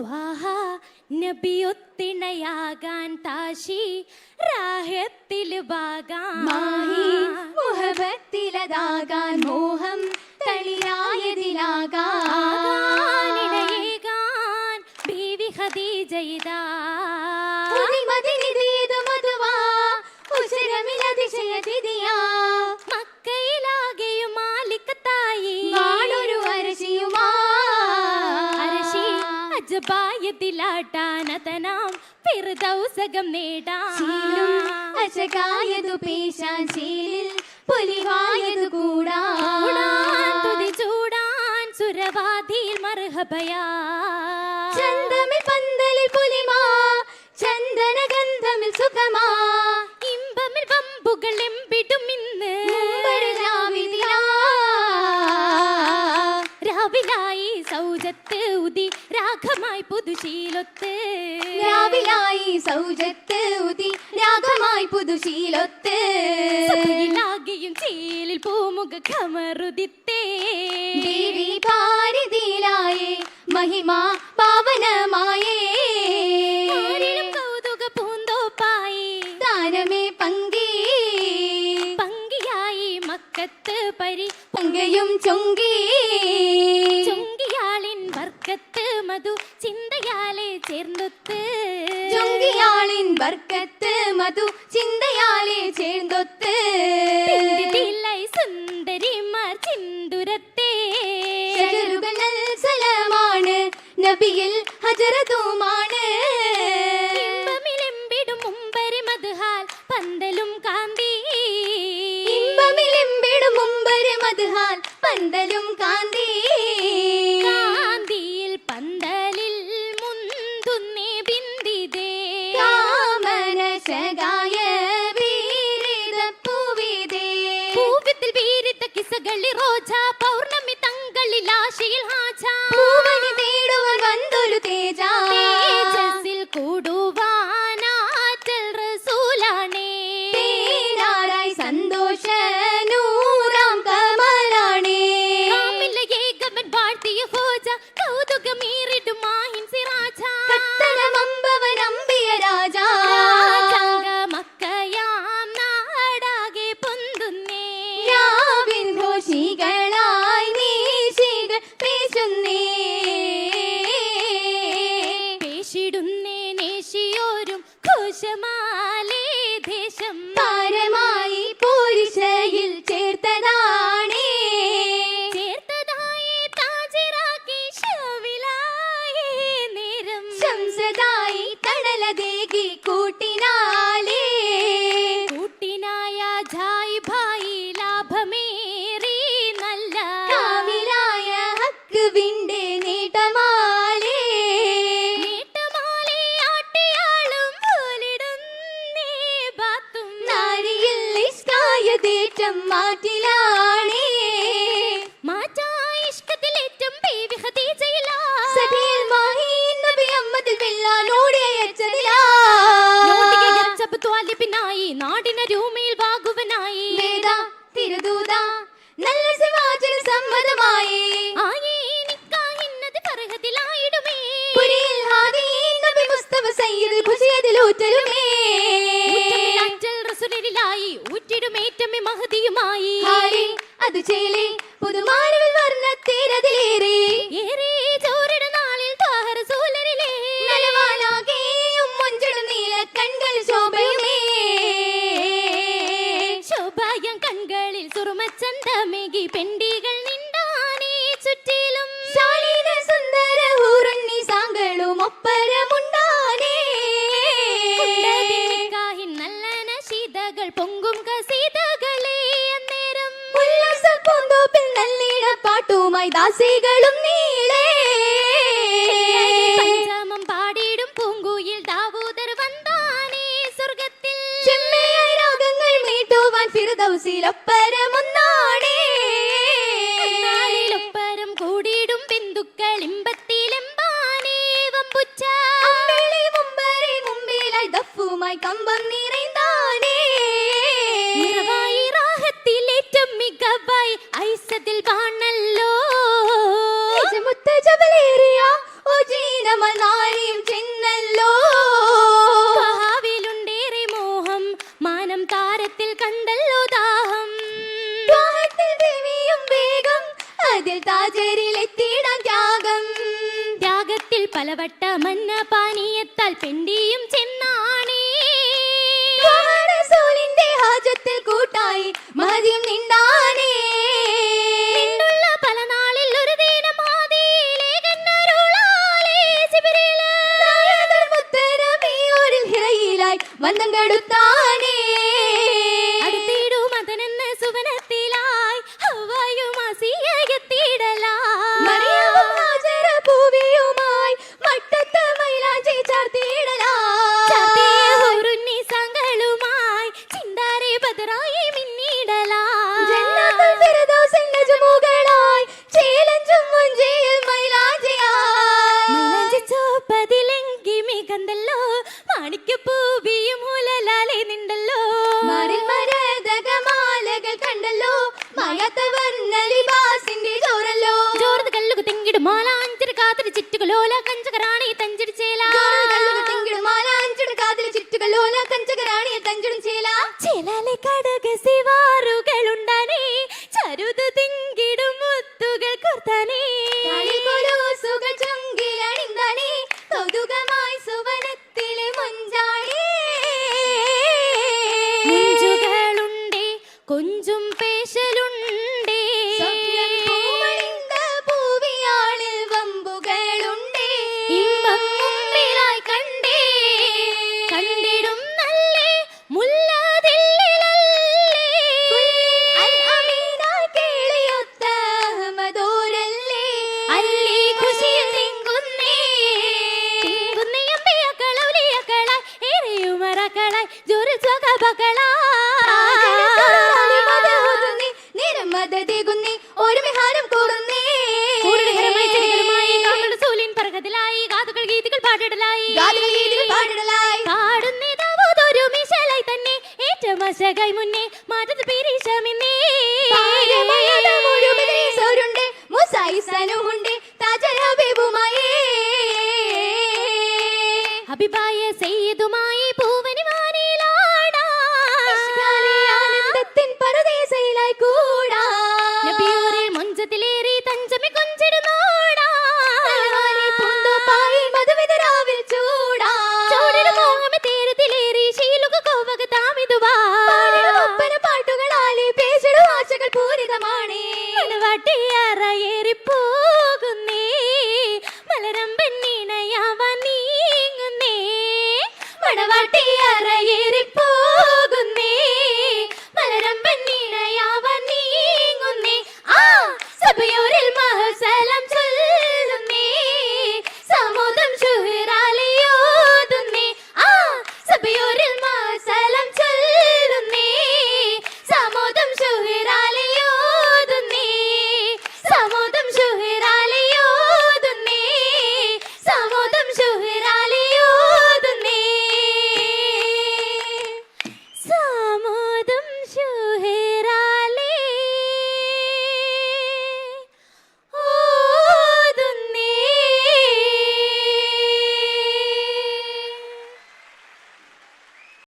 ത്വാഹ നബിയൊത്തിണയാകാൻ താശി രാഹത്തിൽ മാഹി മുഹബത്തിലതാകാൻ അജബായത്തിലാട്ടാനതനാം ഫിർദൗസകം ശീലും നേടാം അശകായതു പേശാൻ ശീലിൽ പുലിവായതു കൂടാ. ചൂടാൻ തുതി ചൂടാൻ സുരവാതിയിൽ മർഹബയാ ചന്തമിൽ പന്തലിൽ പുലിമാ ചന്ദന ഗന്ധമിൽ സുഖമാ. ഇമ്പമിൽ വമ്പുകൾ എമ്പിടും രാവിലായി സൗജത്ത് ഉതി രാഗമായി പുതുശീലൊത്ത്. രാവിലായി സൗജത്ത് ഉതി രാഗമായി പുതുശീലൊത്ത്. ലാഗിയും ചീലിൽ പൂമുഖ കമറുതിത്തേ ദേവി ഭാരതിയിലായേ മഹിമ പാവനമായേ. சேர்ந்தொத்து. ஜொங்கியாளின் வர்க்கத்து மது சிந்தையாலே சேர்ந்தொத்து. இல்லை சுந்தரிமார் சிந்துரத்தே. நல் சலமான நபியில் ஹஜரதுமா കിസകളി റോജ പൗർണമി തങ്കളിൽ ആശയിൽ ഹാജ. പൂവനി തേടുവർ വന്നൊരു തേജ. തേജസ്സിൽ കൂടുവാനാറ്റൽ 行一根。ഗച്ചബ് നാടിന രൂമയിൽ വാകുവനായി വേദാ തിരുദൂത നല്ല സിവാചന സമ്മതമായി. ആയേ നിക്കാഹിന്നത് പറഹതിലായിടുമേ പുരിയിൽ ഹാദി നബി മുസ്തഫ സയ്യിദ് ഖുശിയതിലൂറ്റലുമേ ഊറ്റമിലാറ്റൽ റസൂലിലായി ഊറ്റിടുമേറ്റമേ മഹദിയുമായി ഹാരി അത് ചേലേ പുതുമാനവിൽ വർണ സുറുമച്ചന്തമേകി പെണ്ടികൾ നിണ്ടാനേ ചുറ്റിലും ശാലീന സുന്ദര ഹൂറുണ്ണി സാങ്കളും ഒപ്പരമുണ്ടാനേ. നല്ല നശീതകൾ പൊങ്കും കസീതകളെ അന്നേരം ഉല്ലാസ പൂന്തോപ്പിൽ നല്ലീട പാട്ടുമായി ദാസികളും നീളേ മീട്ടുവാൻ ഫിർദൗസിലൊപ്പരമൊന്നാണേ നാളിലൊപ്പരം കൂടിയിടും ബിന്ദുക്കൾ ഇമ്പത്തിലെമ്പാനേ വമ്പുച്ച. അമ്പിളി മുമ്പരെ മുമ്പിലായി ദഫുമായി കമ്പം നിറൈന്താനേ നിറവായി റാഹത്തിലേറ്റം മികവായി ഐസതിൽ കാണല്ലോ നിജമുത്ത ജബലേറിയ ത്യാഗത്തിൽ താജരിലെത്തിയിടാം ത്യാഗം. ത്യാഗത്തിൽ പലവട്ട മന്ന പാനീയത്താൽ പെണ്ടിയും ചെന്നാണേ. ഹാജത്തിൽ കൂട്ടായി മഹതിയും നിണ്ടാനേ വന്നങ്കടുത്ത നിണ്ടല്ലോ. മാറിൽ മരതകമാലകൾ കണ്ടല്ലോ. മായാത്ത വർണ ലിബാസിന്റെ ചോരല്ലോ. ചോർന്ന് കല്ലുക തിങ്കിടും. മാലാഞ്ചിരി കാത്തിരി ചിറ്റുകളോല കഞ്ചകറാണി തഞ്ചിടി ചേല. തിങ്കിടും. മാലാഞ്ചിടും കാതിൽ ചുറ്റുകളോല കഞ്ചകരാണിയെ തഞ്ചിടും ചേല. ചേലാലെ കടക സിവാറുകളുണ്ടാനേ കൊഞ്ചും പേശലുണ്ടേ നിരമതകുന്നേ ഒരു വിഹാരം സൂലിൻ പറകതിലായി കാതുകൾ ഗീതികൾ പാടിടലായി ഗാലികൾ ഗീതികൾ പാടിടലായി. പാടുന്നിതാവതൊരു മിശലായി തന്നെ ഏറ്റമശകായി മുന്നേ മാറ്റത്ത് പീരീശമിന്നേ പാരമയതമൊരു ബദരീസോരുണ്ട്, മുസായി സനുഹുണ്ട്, താജൽ ഹബീബുമായേ. ഹബിബായ സയ്യിദുമായി